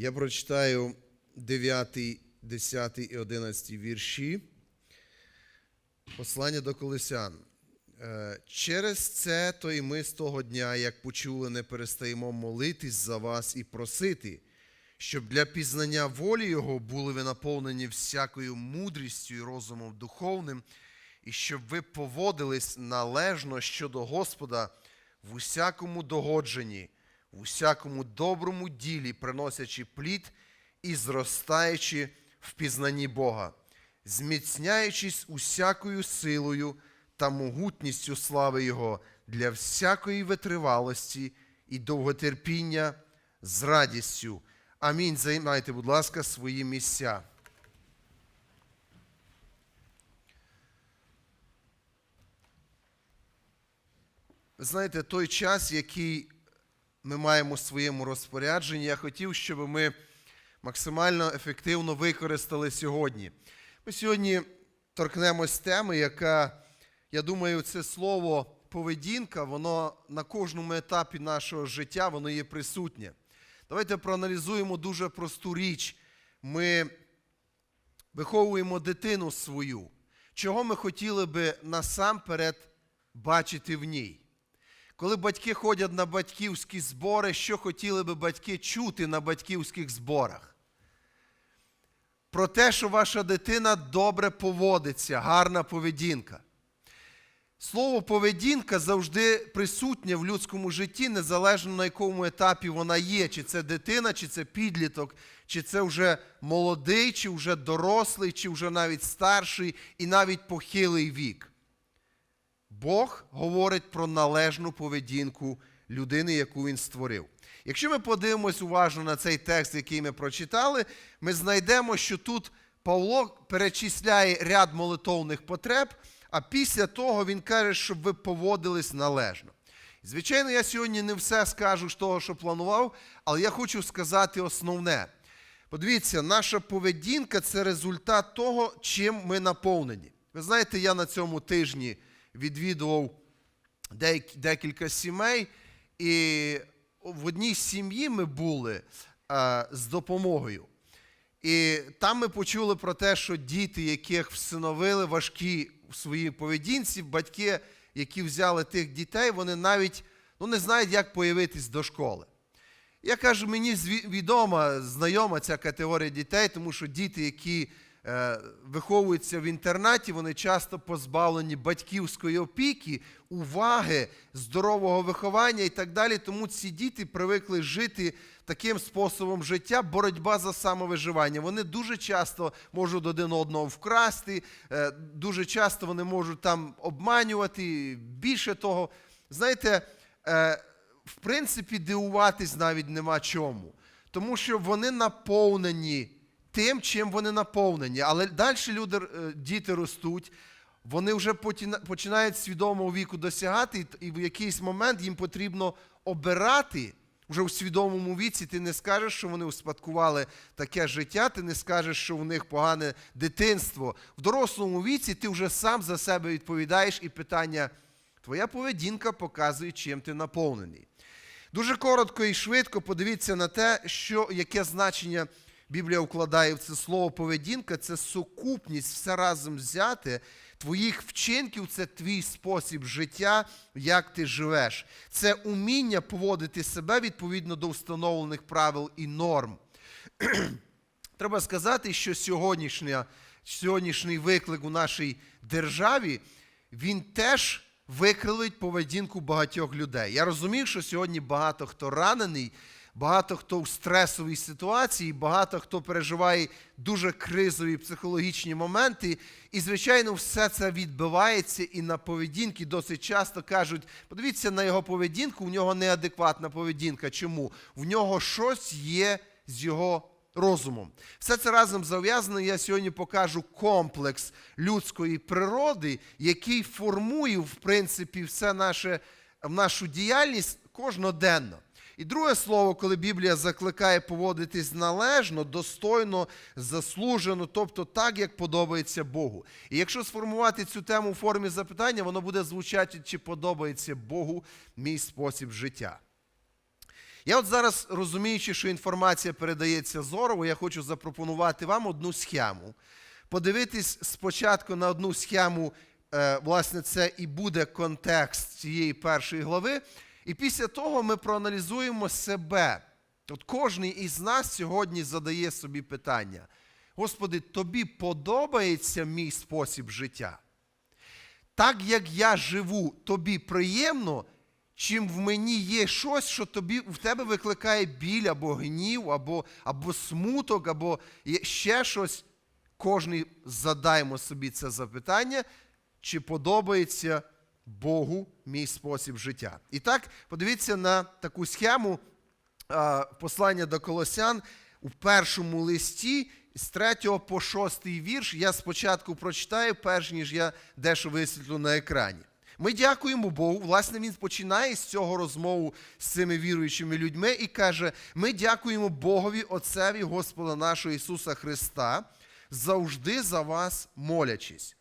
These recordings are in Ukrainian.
Я прочитаю 9, 10 і 11 вірші. Послання до Колосян. Е, Через це то і ми з того дня, як почули, не перестаємо молитись за вас і просити, щоб для пізнання волі Його були ви наповнені всякою мудрістю і розумом духовним, і щоб ви поводились належно щодо Господа в усякому догодженні, в усякому доброму ділі, приносячи плід і зростаючи в пізнанні Бога, зміцняючись усякою силою та могутністю слави Його для всякої витривалості і довготерпіння з радістю. Амінь. Займайте, будь ласка, свої місця. Ви знаєте, той час, який ми маємо в своєму розпорядженні, я хотів, щоб ми максимально ефективно використали сьогодні. Ми сьогодні торкнемось теми, яка, я думаю, це слово поведінка, воно на кожному етапі нашого життя воно є присутнє. Давайте проаналізуємо дуже просту річ. Ми виховуємо дитину свою. Чого ми хотіли би насамперед бачити в ній? Коли батьки ходять на батьківські збори, що хотіли би батьки чути на батьківських зборах? Про те, що ваша дитина добре поводиться, гарна поведінка. Слово поведінка завжди присутнє в людському житті, незалежно на якому етапі вона є, чи це дитина, чи це підліток, чи це вже молодий, чи вже дорослий, чи вже навіть старший і навіть похилий вік. Бог говорить про належну поведінку людини, яку він створив. Якщо ми подивимось уважно на цей текст, який ми прочитали, ми знайдемо, що тут Павло перечисляє ряд молитовних потреб, а після того він каже, щоб ви поводились належно. Звичайно, я сьогодні не все скажу з того, що планував, але я хочу сказати основне. Подивіться, наша поведінка це результат того, чим ми наповнені. Ви знаєте, я на цьому тижні відвідував декілька сімей, і в одній сім'ї ми були а, з допомогою. І там ми почули про те, що діти, яких всиновили важкі в своїй поведінці, батьки, які взяли тих дітей, вони навіть ну, не знають, як появитись до школи. Я кажу, мені відома, знайома ця категорія дітей, тому що діти, які е, виховуються в інтернаті, вони часто позбавлені батьківської опіки, уваги, здорового виховання і так далі. Тому ці діти привикли жити таким способом життя, боротьба за самовиживання. Вони дуже часто можуть один одного вкрасти, е, дуже часто вони можуть там обманювати. Більше того, знаєте, е, в принципі, дивуватись навіть нема чому. Тому що вони наповнені тим, чим вони наповнені. Але далі люди, е, діти ростуть, вони вже починають свідомого віку досягати, і в якийсь момент їм потрібно обирати. Вже у свідомому віці ти не скажеш, що вони успадкували таке життя, ти не скажеш, що в них погане дитинство. В дорослому віці ти вже сам за себе відповідаєш, і питання, твоя поведінка показує, чим ти наповнений. Дуже коротко і швидко подивіться на те, що, яке значення Біблія вкладає в це слово поведінка, це сукупність, все разом взяти. Твоїх вчинків це твій спосіб життя, як ти живеш. Це уміння поводити себе відповідно до встановлених правил і норм. Треба сказати, що сьогоднішній виклик у нашій державі, він теж викрилить поведінку багатьох людей. Я розумію, що сьогодні багато хто ранений, багато хто в стресовій ситуації, багато хто переживає дуже кризові психологічні моменти. І, звичайно, все це відбивається і на поведінки досить часто кажуть: подивіться на його поведінку, у нього неадекватна поведінка. Чому? В нього щось є з його розумом. Все це разом зав'язано. Я сьогодні покажу комплекс людської природи, який формує, в принципі, все наше, нашу діяльність кожноденно. І друге слово, коли Біблія закликає поводитись належно, достойно, заслужено, тобто так, як подобається Богу. І якщо сформувати цю тему в формі запитання, воно буде звучати, чи подобається Богу мій спосіб життя. Я от зараз розуміючи, що інформація передається зорово, я хочу запропонувати вам одну схему. Подивитись спочатку на одну схему, е, власне, це і буде контекст цієї першої глави. І після того ми проаналізуємо себе. От кожен із нас сьогодні задає собі питання: Господи, тобі подобається мій спосіб життя? Так як я живу, тобі приємно, чим в мені є щось, що тобі, в тебе викликає біль або гнів, або, або смуток, або ще щось. Кожний задаємо собі це запитання, чи подобається Богу мій спосіб життя. І так, подивіться на таку схему послання до Колосян у першому листі з 3 по 6 вірш. Я спочатку прочитаю, перш ніж я дещо висвітлю на екрані. Ми дякуємо Богу. Власне, він починає з цього розмову з цими віруючими людьми і каже: Ми дякуємо Богові, Отцеві Господа нашого Ісуса Христа, завжди за вас молячись.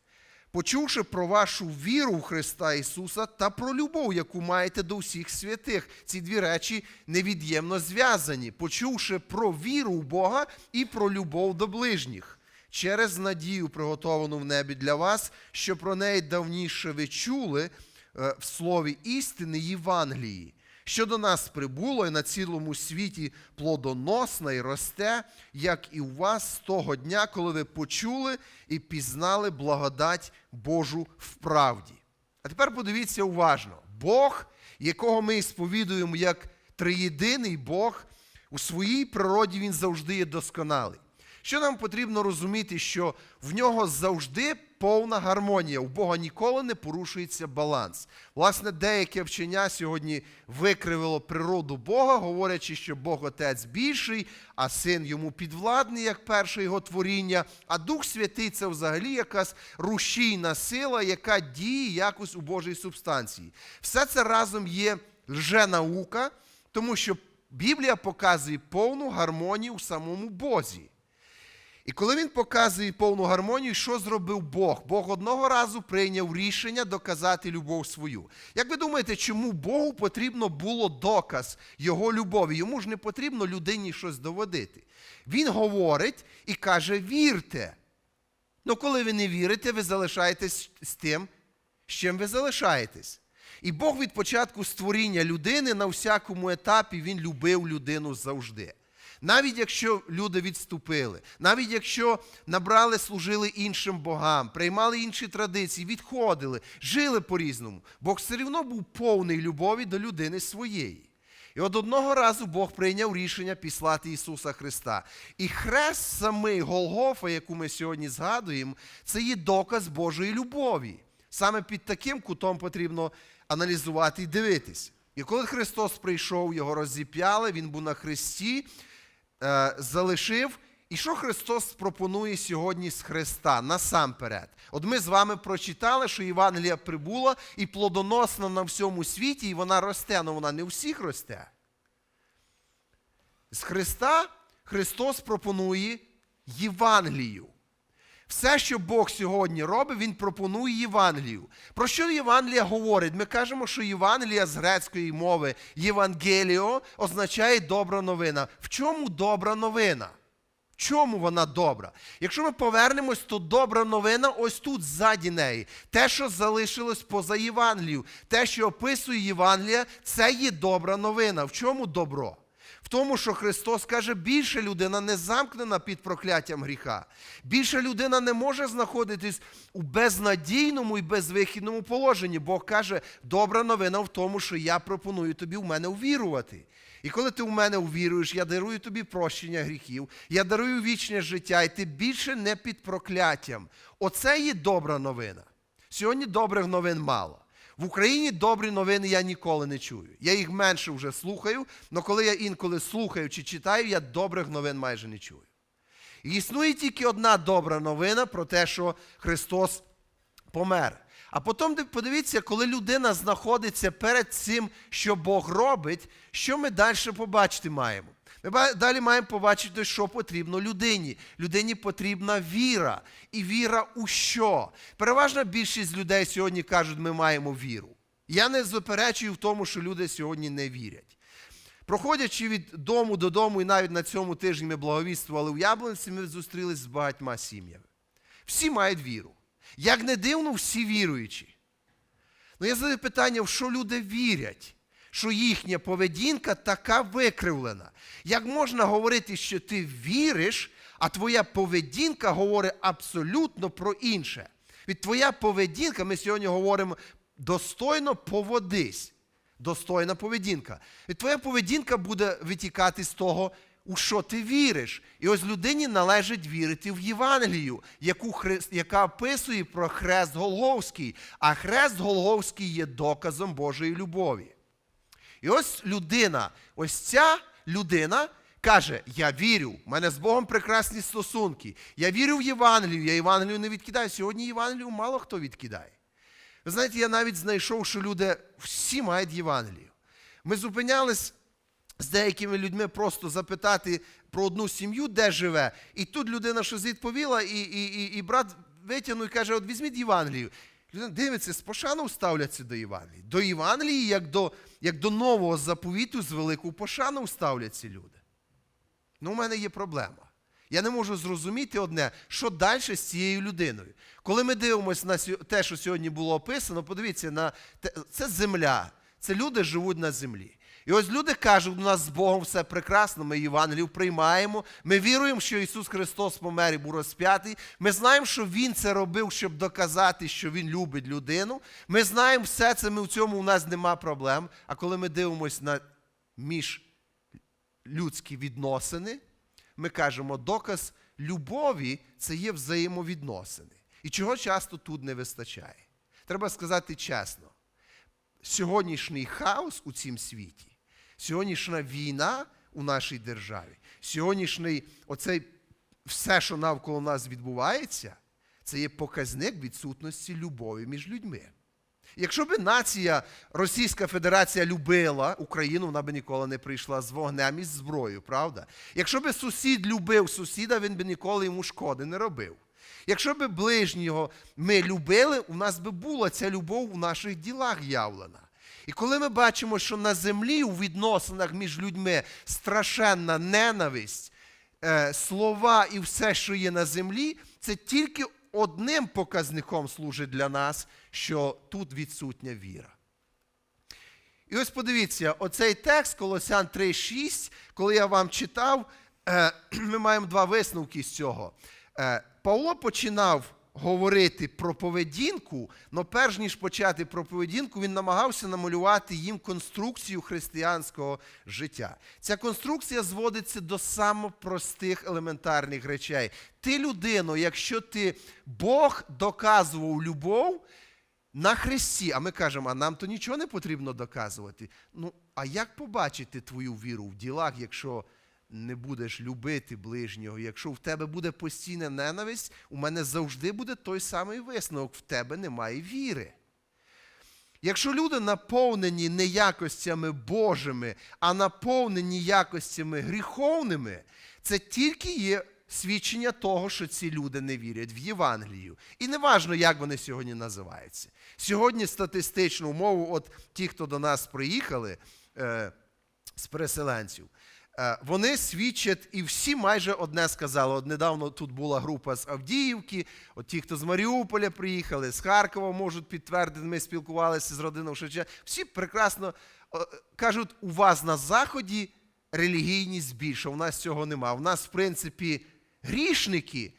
Почувши про вашу віру в Христа Ісуса та про любов, яку маєте до всіх святих, ці дві речі невід'ємно зв'язані, почувши про віру в Бога і про любов до ближніх, через надію, приготовану в небі для вас, що про неї давніше ви чули е, в слові істини Євангелії, що до нас прибуло і на цілому світі плодоносна і росте, як і у вас з того дня, коли ви почули і пізнали благодать Божу в правді. А тепер подивіться уважно: Бог, якого ми сповідуємо як триєдиний Бог, у своїй природі він завжди є досконалий. Що нам потрібно розуміти, що в нього завжди повна гармонія, у Бога ніколи не порушується баланс. Власне, деяке вчення сьогодні викривило природу Бога, говорячи, що Бог Отець більший, а син йому підвладний, як перше його творіння, а Дух Святий це взагалі якась рушійна сила, яка діє якось у Божій субстанції. Все це разом є лженаука, тому що Біблія показує повну гармонію у самому Бозі. І коли він показує повну гармонію, що зробив Бог? Бог одного разу прийняв рішення доказати любов свою. Як ви думаєте, чому Богу потрібно було доказ Його любові? Йому ж не потрібно людині щось доводити. Він говорить і каже: вірте. Ну, коли ви не вірите, ви залишаєтесь з тим, з чим ви залишаєтесь. І Бог від початку створіння людини на всякому етапі Він любив людину завжди. Навіть якщо люди відступили, навіть якщо набрали, служили іншим богам, приймали інші традиції, відходили, жили по-різному, Бог все одно був повний любові до людини своєї. І от одного разу Бог прийняв рішення післати Ісуса Христа. І хрест самий Голгофа, яку ми сьогодні згадуємо, це є доказ Божої любові. Саме під таким кутом потрібно аналізувати і дивитись. І коли Христос прийшов, його розіп'яли, Він був на хресті, залишив. І що Христос пропонує сьогодні з Христа насамперед? От ми з вами прочитали, що Євангелія прибула і плодоносна на всьому світі, і вона росте, але вона не у всіх росте. З Христа Христос пропонує Євангелію. Все, що Бог сьогодні робить, Він пропонує Євангелію. Про що Євангелія говорить? Ми кажемо, що Євангелія з грецької мови Євангеліо означає добра новина. В чому добра новина? В чому вона добра? Якщо ми повернемось, то добра новина ось тут ззаді неї. Те, що залишилось поза Євангелію, те, що описує Євангелія, це є добра новина. В чому добро? В тому, що Христос каже, більше людина не замкнена під прокляттям гріха. Більше людина не може знаходитись у безнадійному і безвихідному положенні. Бог каже, добра новина в тому, що я пропоную тобі в мене увірувати. І коли ти в мене увіруєш, я дарую тобі прощення гріхів, я дарую вічне життя, і ти більше не під прокляттям. Оце є добра новина. Сьогодні добрих новин мало. В Україні добрі новини я ніколи не чую. Я їх менше вже слухаю, але коли я інколи слухаю чи читаю, я добрих новин майже не чую. І існує тільки одна добра новина про те, що Христос помер. А потім подивіться, коли людина знаходиться перед цим, що Бог робить, що ми далі побачити маємо. Ми далі маємо побачити, що потрібно людині. Людині потрібна віра. І віра у що? Переважна більшість людей сьогодні кажуть, ми маємо віру. Я не заперечую в тому, що люди сьогодні не вірять. Проходячи від дому додому, і навіть на цьому тижні ми благовіствували в Яблонці, ми зустрілися з багатьма сім'ями. Всі мають віру. Як не дивно, всі віруючі. Ну, я задаю питання, в що люди вірять, що їхня поведінка така викривлена. Як можна говорити, що ти віриш, а твоя поведінка говорить абсолютно про інше? Від твоя поведінка, ми сьогодні говоримо достойно поводись. Достойна поведінка. І твоя поведінка буде витікати з того, у що ти віриш. І ось людині належить вірити в Євангелію, яку хрест, яка описує про хрест Голговський. А хрест Голговський є доказом Божої любові. І ось людина, ось ця людина каже: Я вірю, в мене з Богом прекрасні стосунки. Я вірю в Євангелію, я Євангелію не відкидаю. Сьогодні Євангелію мало хто відкидає. Ви знаєте, я навіть знайшов, що люди всі мають Євангелію. Ми зупинялись з деякими людьми просто запитати про одну сім'ю, де живе. І тут людина щось відповіла, і, і, і, і брат витягнув і каже: от візьміть Євангелію. Людина дивиться, з пошану ставляться до Євангелії. До Євангелії, як до, як до нового заповіту, з великою пошану ставляться люди. Ну, у мене є проблема. Я не можу зрозуміти одне, що далі з цією людиною. Коли ми дивимося на те, що сьогодні було описано, подивіться, на те- це земля, це люди живуть на землі. І ось люди кажуть, у нас з Богом все прекрасно, ми Євангелію приймаємо, ми віруємо, що Ісус Христос помер і був розп'ятий. Ми знаємо, що Він це робив, щоб доказати, що Він любить людину. Ми знаємо все це, ми в цьому у нас нема проблем. А коли ми дивимося на міжлюдські відносини, ми кажемо, доказ любові це є взаємовідносини. І чого часто тут не вистачає? Треба сказати чесно, сьогоднішній хаос у цім світі, сьогоднішня війна у нашій державі, сьогоднішній оцей все, що навколо нас відбувається, це є показник відсутності любові між людьми. Якщо б нація Російська Федерація любила Україну, вона б ніколи не прийшла з вогнем і з зброєю, правда? Якщо б сусід любив сусіда, він би ніколи йому шкоди не робив. Якщо б ближнього ми любили, у нас би була ця любов у наших ділах явлена. І коли ми бачимо, що на землі у відносинах між людьми страшенна ненависть, е, слова і все, що є на землі, це тільки одним показником служить для нас, що тут відсутня віра. І ось подивіться, оцей текст Колосян 3,6, коли я вам читав, е, ми маємо два висновки з цього. Е, Павло починав говорити про поведінку, але перш ніж почати про поведінку, він намагався намалювати їм конструкцію християнського життя. Ця конструкція зводиться до самопростих елементарних речей. Ти людино, якщо ти Бог доказував любов, на Христі, а ми кажемо, а нам то нічого не потрібно доказувати. Ну, а як побачити твою віру в ділах, якщо не будеш любити ближнього, якщо в тебе буде постійна ненависть, у мене завжди буде той самий висновок, в тебе немає віри. Якщо люди наповнені не якостями Божими, а наповнені якостями гріховними, це тільки є свідчення того, що ці люди не вірять в Євангелію. І неважно, як вони сьогодні називаються. Сьогодні статистичну мову, от ті, хто до нас приїхали е, з переселенців, вони свідчать, і всі майже одне сказали. От недавно тут була група з Авдіївки, от ті, хто з Маріуполя приїхали, з Харкова можуть підтвердити, ми спілкувалися з родиною Шевченка. Всі прекрасно е, кажуть, у вас на Заході релігійність більша, у нас цього нема. У нас, в принципі, грішники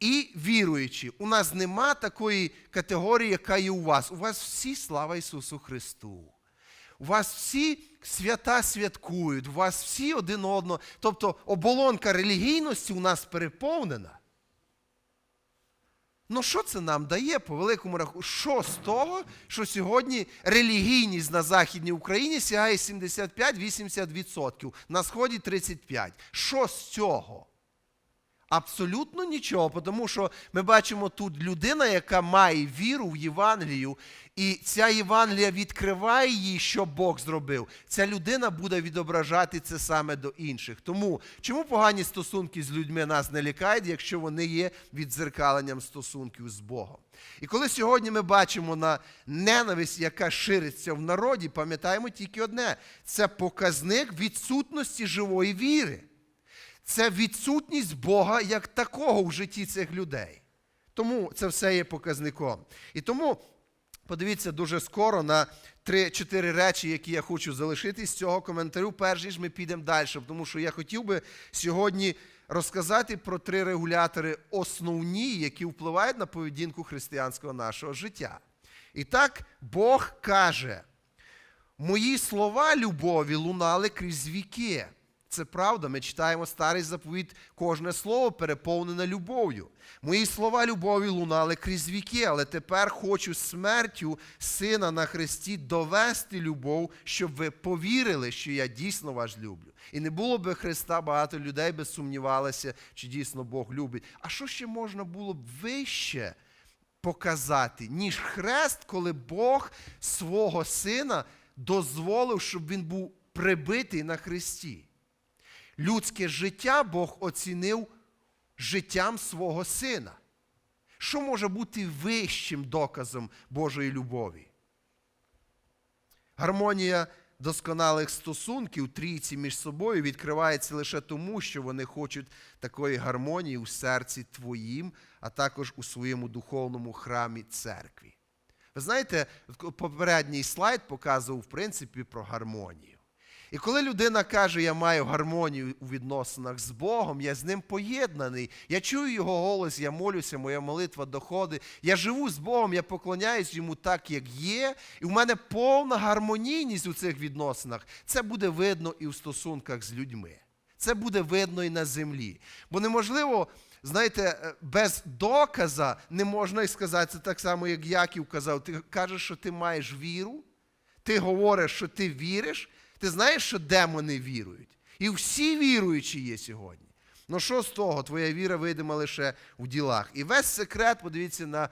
і віруючі. У нас нема такої категорії, яка є у вас. У вас всі слава Ісусу Христу. Вас всі свята святкують, у вас всі один одного. Тобто оболонка релігійності у нас переповнена. Ну, що це нам дає по великому рахунку? Що з того, що сьогодні релігійність на Західній Україні сягає 75-80%, на Сході 35%. Що з цього? Абсолютно нічого, тому що ми бачимо тут людина, яка має віру в Євангелію, і ця Євангелія відкриває їй, що Бог зробив. Ця людина буде відображати це саме до інших. Тому чому погані стосунки з людьми нас не лякають, якщо вони є відзеркаленням стосунків з Богом? І коли сьогодні ми бачимо на ненависть, яка шириться в народі, пам'ятаємо тільки одне: це показник відсутності живої віри це відсутність Бога як такого в житті цих людей. Тому це все є показником. І тому подивіться дуже скоро на 3-4 речі, які я хочу залишити з цього коментарю, перш ніж ми підемо далі. Тому що я хотів би сьогодні розказати про три регулятори основні, які впливають на поведінку християнського нашого життя. І так, Бог каже: мої слова любові лунали крізь віки. Це правда, ми читаємо старий заповіт, кожне слово переповнене любов'ю. Мої слова любові лунали крізь віки, але тепер хочу смертю Сина на Христі довести любов, щоб ви повірили, що я дійсно вас люблю. І не було би Христа, багато людей би сумнівалося, чи дійсно Бог любить. А що ще можна було б вище показати, ніж хрест, коли Бог свого сина дозволив, щоб він був прибитий на хресті? Людське життя Бог оцінив життям свого сина. Що може бути вищим доказом Божої любові? Гармонія досконалих стосунків трійці між собою відкривається лише тому, що вони хочуть такої гармонії у серці твоїм, а також у своєму духовному храмі церкві. Ви знаєте, попередній слайд показував, в принципі, про гармонію. І коли людина каже, я маю гармонію у відносинах з Богом, я з ним поєднаний, я чую його голос, я молюся, моя молитва доходить. Я живу з Богом, я поклоняюсь йому так, як є, і в мене повна гармонійність у цих відносинах. Це буде видно і в стосунках з людьми. Це буде видно і на землі. Бо неможливо. Знаєте, е, без доказа не можна і сказати, це так само, як Яків казав. Ти кажеш, що ти маєш віру, ти говориш, що ти віриш, ти знаєш, що демони вірують? І всі віруючі є сьогодні. Ну що з того? Твоя віра видима лише в ділах. І весь секрет, подивіться на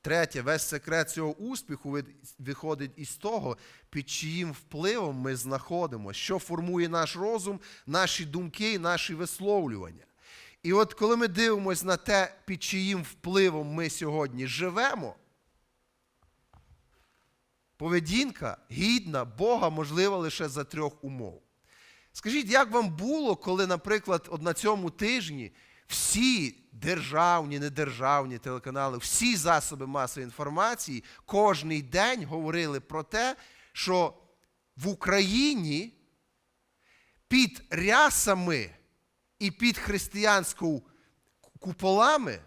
третє, весь секрет цього успіху виходить із того, під чиїм впливом ми знаходимося, що формує наш розум, наші думки і наші висловлювання. І от коли ми дивимося на те, під чиїм впливом ми сьогодні живемо, поведінка гідна Бога можлива лише за трьох умов. Скажіть, як вам було, коли, наприклад, от на цьому тижні всі державні, недержавні телеканали, всі засоби масової інформації кожний день говорили про те, що в Україні під рясами і під християнською куполами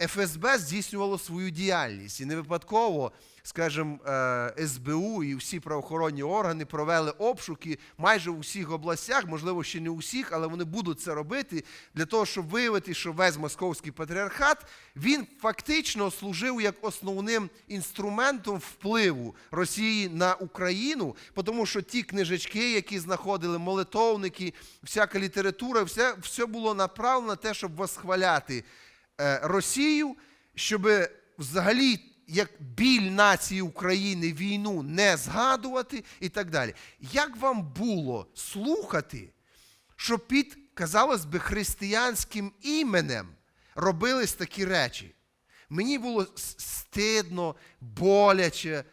ФСБ здійснювало свою діяльність. І не випадково скажімо, е, СБУ і всі правоохоронні органи провели обшуки майже у всіх областях, можливо, ще не у всіх, але вони будуть це робити для того, щоб виявити, що весь московський патріархат він фактично служив як основним інструментом впливу Росії на Україну, тому що ті книжечки, які знаходили молитовники, всяка література, все, все було направлено на те, щоб восхваляти Росію, щоб взагалі як біль нації України війну не згадувати і так далі. Як вам було слухати, що під, казалось би, християнським іменем робились такі речі? Мені було стидно, боляче.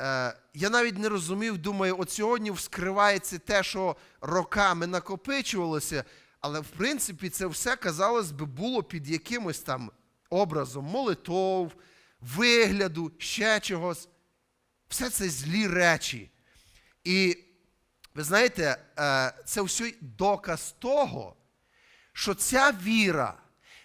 Е, я навіть не розумів, думаю, от сьогодні вскривається те, що роками накопичувалося, але в принципі це все, казалось би, було під якимось там образом молитов, вигляду, ще чогось. Все це злі речі. І ви знаєте, е, це все доказ того, що ця віра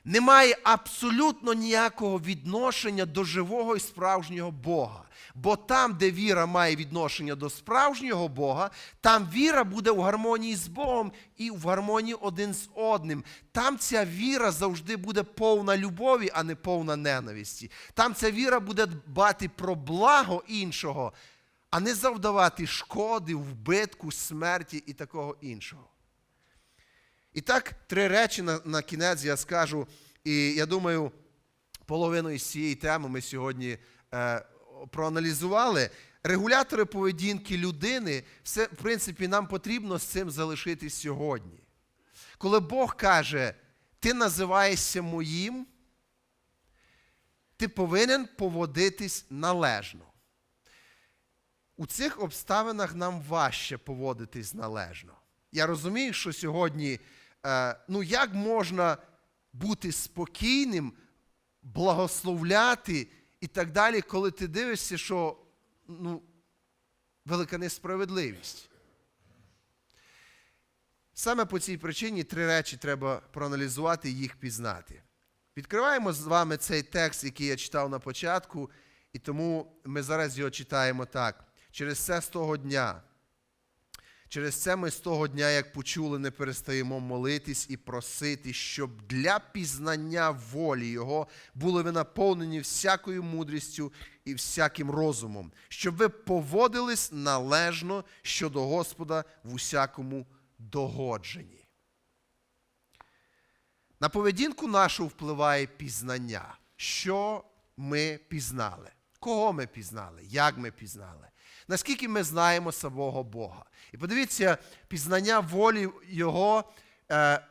не має абсолютно ніякого відношення до живого і справжнього Бога. Бо там, де віра має відношення до справжнього Бога, там віра буде в гармонії з Богом і в гармонії один з одним. Там ця віра завжди буде повна любові, а не повна ненависті. Там ця віра буде дбати про благо іншого, а не завдавати шкоди, вбитку, смерті і такого іншого. І так, три речі на, на кінець я скажу. І я думаю, половину із цієї теми ми сьогодні е, проаналізували. Регулятори поведінки людини, все, в принципі, нам потрібно з цим залишитись сьогодні. Коли Бог каже, ти називаєшся моїм, ти повинен поводитись належно. У цих обставинах нам важче поводитись належно. Я розумію, що сьогодні, ну як можна бути спокійним, благословляти і так далі, коли ти дивишся, що ну, велика несправедливість. Саме по цій причині три речі треба проаналізувати і їх пізнати. Відкриваємо з вами цей текст, який я читав на початку, і тому ми зараз його читаємо так. Через це з того дня. Через це ми з того дня, як почули, не перестаємо молитись і просити, щоб для пізнання волі Його були ви наповнені всякою мудрістю і всяким розумом, щоб ви поводились належно щодо Господа в усякому догодженні. На поведінку нашу впливає пізнання. Що ми пізнали? Кого ми пізнали? Як ми пізнали? Наскільки ми знаємо самого Бога? І подивіться, пізнання волі Його е,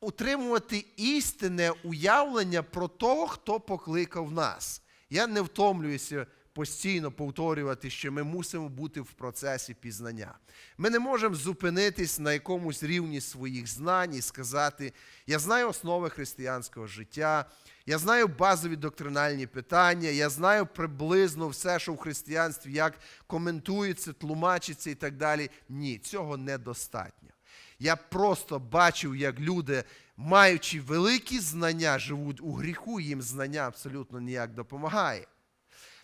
утримувати істинне уявлення про того, хто покликав нас. Я не втомлююся постійно повторювати, що ми мусимо бути в процесі пізнання. Ми не можемо зупинитись на якомусь рівні своїх знань і сказати: я знаю основи християнського життя, я знаю базові доктринальні питання, я знаю приблизно все, що в християнстві, як коментується, тлумачиться і так далі. Ні, цього недостатньо. Я просто бачив, як люди, маючи великі знання, живуть у гріху, їм знання абсолютно ніяк допомагає.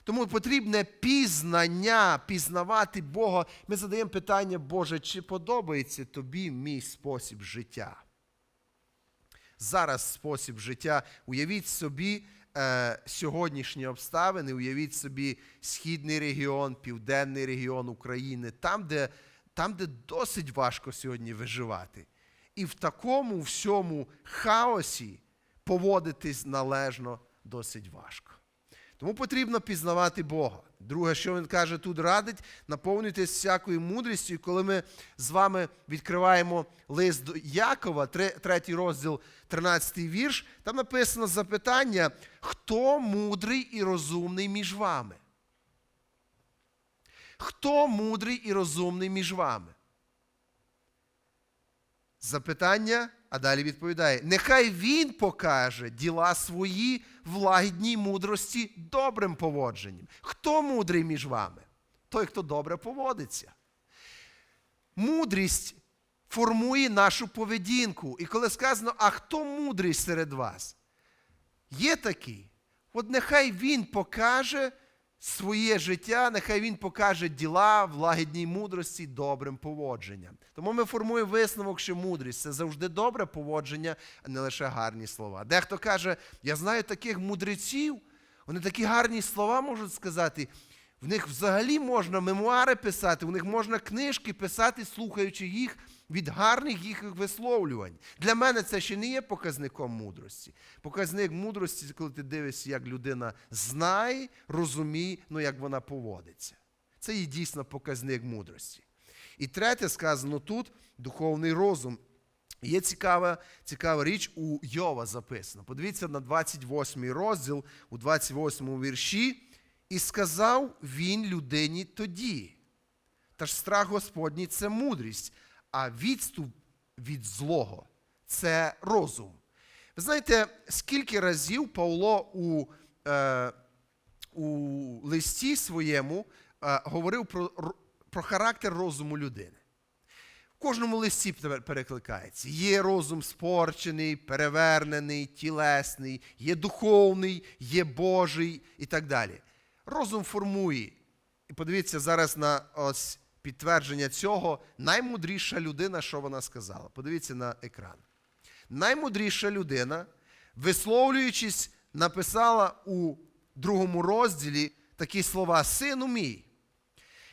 Тому потрібне пізнання, пізнавати Бога. Ми задаємо питання, Боже, чи подобається тобі мій спосіб життя? Зараз спосіб життя. Уявіть собі е, сьогоднішні обставини, уявіть собі східний регіон, південний регіон України, там, де, там, де досить важко сьогодні виживати. І в такому всьому хаосі поводитись належно досить важко. Тому потрібно пізнавати Бога. Друге, що він каже, тут радить, наповнюйтесь всякою мудрістю. І коли ми з вами відкриваємо лист до Якова, тре- третій розділ, 13 вірш, там написано запитання, хто мудрий і розумний між вами? Хто мудрий і розумний між вами? Запитання, а далі відповідає: нехай він покаже діла свої в лагідній мудрості добрим поводженням. Хто мудрий між вами? Той, хто добре поводиться. Мудрість формує нашу поведінку. І коли сказано, а хто мудрий серед вас? Є такий. От нехай він покаже своє життя, нехай він покаже діла в лагідній мудрості добрим поводженням. Тому ми формуємо висновок, що мудрість це завжди добре поводження, а не лише гарні слова. Дехто каже, я знаю таких мудреців, вони такі гарні слова можуть сказати. В них взагалі можна мемуари писати, в них можна книжки писати, слухаючи їх від гарних їх висловлювань. Для мене це ще не є показником мудрості. Показник мудрості, коли ти дивишся, як людина знає, розуміє, ну як вона поводиться. Це є дійсно показник мудрості. І третє сказано тут духовний розум. Є цікава, цікава річ у Йова записано. Подивіться на 28 розділ, у 28 вірші. І сказав він людині тоді. Та ж страх Господній це мудрість, а відступ від злого це розум. Ви знаєте, скільки разів Павло у, е, у листі своєму е, говорив про, про характер розуму людини. В кожному листі перекликається. Є розум спорчений, перевернений, тілесний, є духовний, є Божий і так далі. Розум формує. І подивіться зараз на ось підтвердження цього. Наймудріша людина, що вона сказала. Подивіться на екран. Наймудріша людина, висловлюючись, написала у другому розділі такі слова: Сину мій,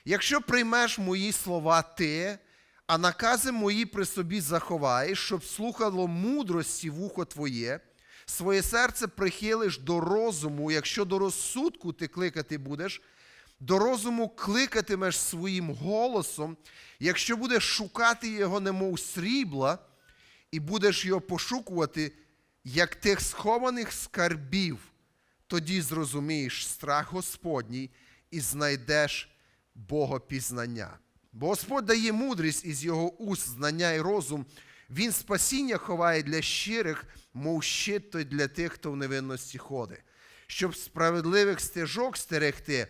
якщо приймеш мої слова ти, а накази мої при собі заховаєш, щоб слухало мудрості вухо твоє, своє серце прихилиш до розуму, якщо до розсудку ти кликати будеш, до розуму кликатимеш своїм голосом, якщо будеш шукати його, немов срібла, і будеш його пошукувати, як тих схованих скарбів, тоді зрозумієш страх Господній і знайдеш Богопізнання. Бо Господь дає мудрість із його уст, знання і розум. Він спасіння ховає для щирих, мов щит той для тих, хто в невинності ходить. Щоб справедливих стежок стерегти,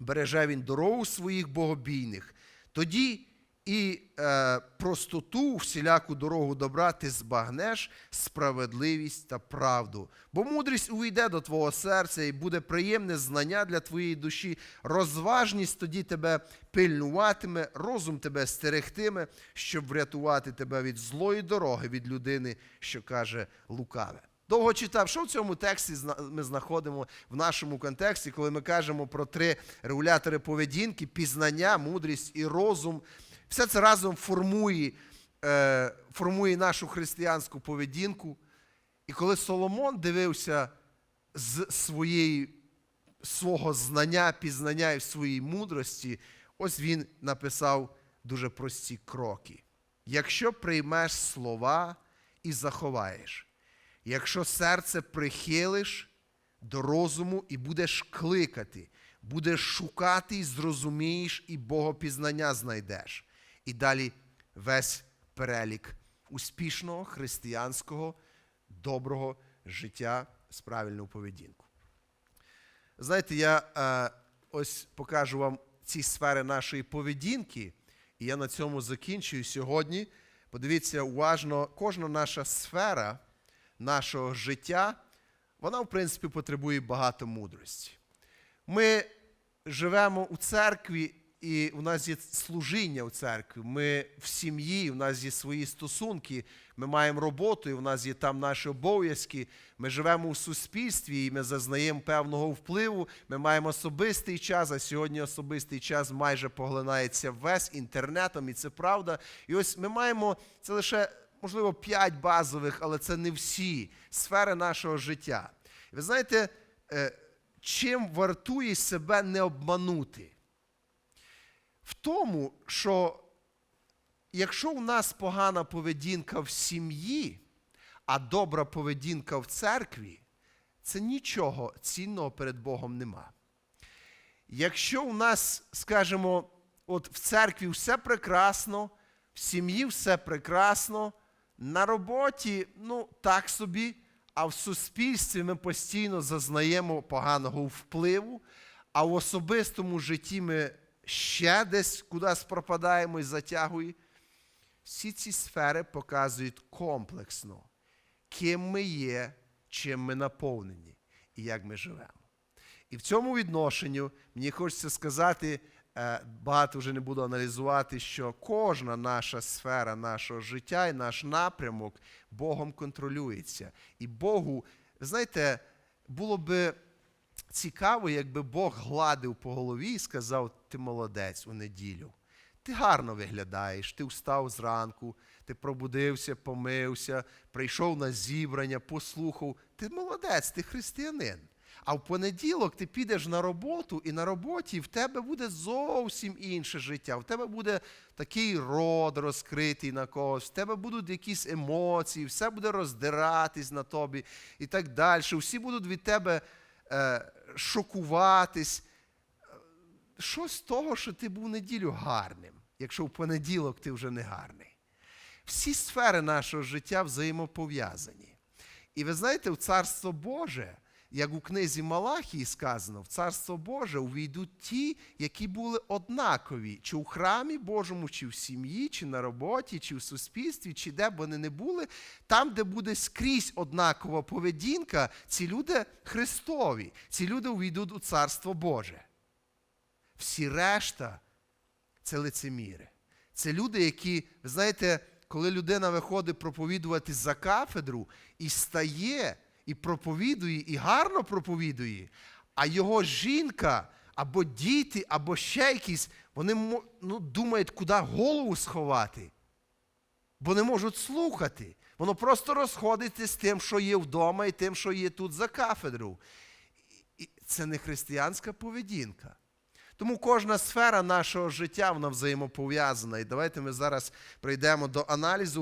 береже він дорогу своїх богобійних. Тоді і е, простоту, всіляку дорогу добра ти збагнеш справедливість та правду. Бо мудрість увійде до твого серця і буде приємне знання для твоєї душі. Розважність тоді тебе пильнуватиме, розум тебе стерегтиме, щоб врятувати тебе від злої дороги, від людини, що каже лукаве. Довго читав, що в цьому тексті ми знаходимо в нашому контексті, коли ми кажемо про три регулятори поведінки: пізнання, мудрість і розум. Все це разом формує, е, формує нашу християнську поведінку. І коли Соломон дивився з своєї, свого знання, пізнання і своєї мудрості, ось він написав дуже прості кроки. Якщо приймеш слова і заховаєш, якщо серце прихилиш до розуму і будеш кликати, будеш шукати і зрозумієш, і Богопізнання знайдеш. І далі весь перелік успішного християнського доброго життя з правильною поведінкою. Знаєте, я е, ось покажу вам ці сфери нашої поведінки, і я на цьому закінчую сьогодні. Подивіться уважно, кожна наша сфера нашого життя, вона, в принципі, потребує багато мудрості. Ми живемо у церкві, і у нас є служіння у церкві. Ми в сім'ї, у нас є свої стосунки, ми маємо роботу, і у нас є там наші обов'язки. Ми живемо у суспільстві, і ми зазнаємо певного впливу. Ми маємо особистий час, а сьогодні особистий час майже поглинається весь інтернетом, і це правда. І ось ми маємо це лише, можливо, п'ять базових, але це не всі сфери нашого життя. Ви знаєте, е, чим вартує себе не обманути? В тому, що якщо у нас погана поведінка в сім'ї, а добра поведінка в церкві, це нічого цінного перед Богом нема. Якщо у нас, скажімо, от в церкві все прекрасно, в сім'ї все прекрасно, на роботі, ну, так собі, а в суспільстві ми постійно зазнаємо поганого впливу, а в особистому житті ми ще десь кудись пропадаємо і затягуємо. Всі ці сфери показують комплексно, ким ми є, чим ми наповнені і як ми живемо. І в цьому відношенню мені хочеться сказати, багато вже не буду аналізувати, що кожна наша сфера нашого життя і наш напрямок Богом контролюється. І Богу, знаєте, було би цікаво, якби Бог гладив по голові і сказав: ти молодець у неділю. Ти гарно виглядаєш, ти встав зранку, ти пробудився, помився, прийшов на зібрання, послухав. Ти молодець, ти християнин. А в понеділок ти підеш на роботу, і на роботі в тебе буде зовсім інше життя. В тебе буде такий рот розкритий на когось, в тебе будуть якісь емоції, все буде роздиратись на тобі і так далі. Всі будуть від тебе е, шокуватись. Що з того, що ти був неділю гарним, якщо в понеділок ти вже не гарний? Всі сфери нашого життя взаємопов'язані. І ви знаєте, в Царство Боже, як у книзі Малахії сказано, в Царство Боже увійдуть ті, які були однакові, чи у храмі Божому, чи в сім'ї, чи на роботі, чи в суспільстві, чи де б вони не були, там, де буде скрізь однакова поведінка, ці люди Христові, ці люди увійдуть у Царство Боже. Всі решта це лицеміри. Це люди, які, ви знаєте, коли людина виходить проповідувати за кафедру і стає, і проповідує, і гарно проповідує, а його жінка або діти, або ще якісь, вони ну, думають, куди голову сховати, бо не можуть слухати. Воно просто розходиться з тим, що є вдома, і тим, що є тут за кафедрою. І це не християнська поведінка. Тому кожна сфера нашого життя вона взаємопов'язана. І давайте ми зараз прийдемо до аналізу